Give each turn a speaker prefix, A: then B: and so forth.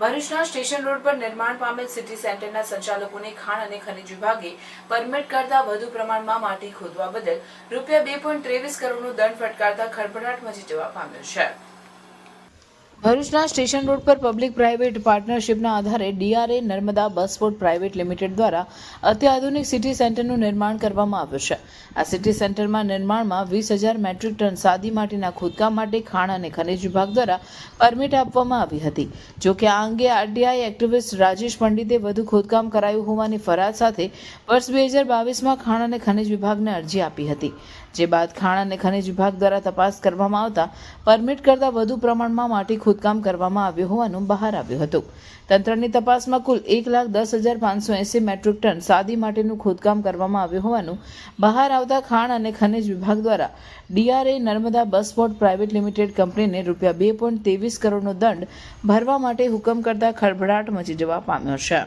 A: ભરૂચના station road પર નિર્માણ પામેલ સિટી સેન્ટરના સંચાલકોને ખાણ અને ખનિજ વિભાગે પરમિટ કરતા વધુ પ્રમાણમાં માટી ખોદવા બદલ રૂપિયા બે પોઈન્ટ ત્રેવીસ કરોડનો દંડ ફટકારતા ખળભળાટ મચી જવા પામ્યો છે. ભરૂચના સ્ટેશન રોડ પર પબ્લિક પ્રાઇવેટ પાર્ટનરશિપના આધારે DRA Narmada bus sport private limited દ્વારા અત્યાધુનિક સિટી સેન્ટરનું નિર્માણ કરવામાં આવ્યું છે. આ સિટી સેન્ટરમાં નિર્માણમાં વીસ હજાર મેટ્રિક ટન સાદી માટીના ખોદકામ માટે ખાણ અને ખનિજ વિભાગ દ્વારા પરમિટ આપવામાં આવી હતી. જો કે આ અંગે આરટીઆઈ એક્ટિવિસ્ટ રાજેશ પંડિતે વધુ ખોદકામ કરાયું હોવાની ફરિયાદ સાથે વર્ષ બે હજાર બાવીસમાં ખાણ અને ખનિજ વિભાગને અરજી આપી હતી. જે બાદ ખાણ અને ખનિજ વિભાગ દ્વારા તપાસ કરવામાં આવતા પરમિટ કરતાં વધુ પ્રમાણમાં માટી ખોદકામ કરવામાં આવ્યું હોવાનું બહાર આવ્યું હતું. તંત્રની તપાસમાં કુલ એક લાખ દસ હજાર પાંચસો એંસી મેટ્રિક ટન સાદી માટેનું ખોદકામ કરવામાં આવ્યું હોવાનું બહાર આવતા ખાણ અને ખનિજ વિભાગ દ્વારા DRA Narmada bus sport private limited કંપનીને રૂપિયા બે પોઈન્ટ ત્રેવીસ કરોડનો દંડ ભરવા માટે હુકમ કરતા ખળભળાટ મચી જવા પામ્યો છે.